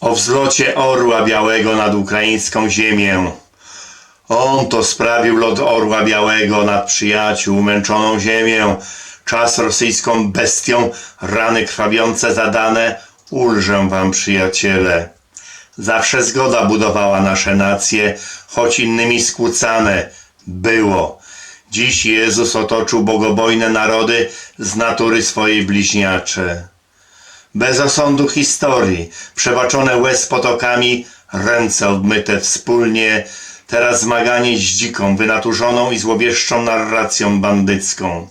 o wzlocie orła białego nad ukraińską ziemię. On to sprawił lot orła białego nad przyjaciół, męczoną ziemię. Czas rosyjską bestią, rany krwawiące zadane, ulżę wam przyjaciele. Zawsze zgoda budowała nasze nacje, choć innymi skłócane. Było. Dziś Jezus otoczył bogobojne narody z natury swojej bliźniacze. Bez osądu historii, przebaczone łez potokami, ręce obmyte wspólnie, teraz zmaganie z dziką, wynaturzoną i złowieszczą narracją bandycką.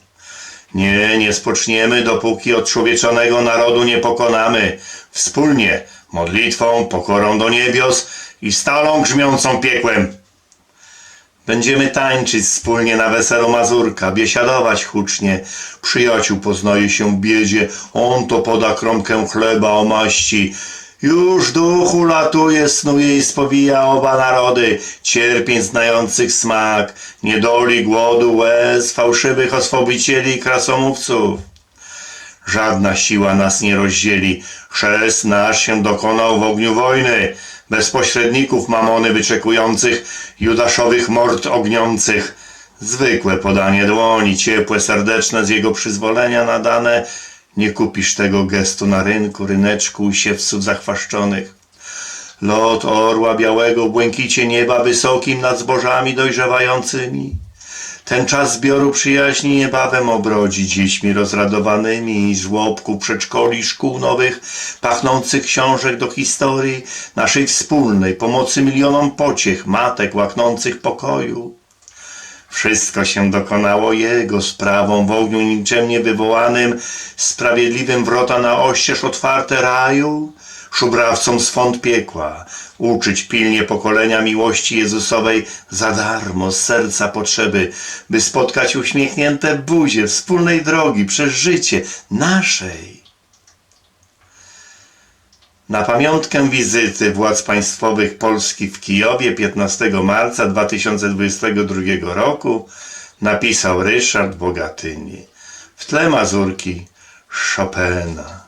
Nie, nie spoczniemy, dopóki odczłowieczonego narodu nie pokonamy. Wspólnie, modlitwą, pokorą do niebios i stalą grzmiącą piekłem. Będziemy tańczyć wspólnie na weselu Mazurka, biesiadować hucznie. Przyjaciół poznaje się biedzie, on to poda kromkę chleba o maści. Już duchu latuje, snuje i spowija oba narody, cierpień znających smak, niedoli, głodu, łez, fałszywych oswobicieli i krasomówców. Żadna siła nas nie rozdzieli. Chrzest nasz się dokonał w ogniu wojny. Bez pośredników mamony wyczekujących, judaszowych mord ogniących. Zwykłe podanie dłoni, ciepłe, serdeczne, z jego przyzwolenia nadane. Nie kupisz tego gestu na rynku, ryneczku i siewców zachwaszczonych. Lot orła białego błękicie nieba wysokim nad zbożami dojrzewającymi. Ten czas zbioru przyjaźni niebawem obrodzi dziećmi rozradowanymi. Z żłobków, przedszkoli, szkół nowych, pachnących książek do historii naszej wspólnej, pomocy milionom pociech, matek łaknących pokoju. Wszystko się dokonało Jego sprawą w ogniu niczym nie wywołanym, sprawiedliwym wrota na oścież otwarte raju, szubrawcom swąd piekła, uczyć pilnie pokolenia miłości Jezusowej za darmo, z serca potrzeby, by spotkać uśmiechnięte buzie wspólnej drogi przez życie naszej. Na pamiątkę wizyty władz państwowych Polski w Kijowie 15 marca 2022 roku napisał Ryszard Bogatyni. W tle mazurki Chopina.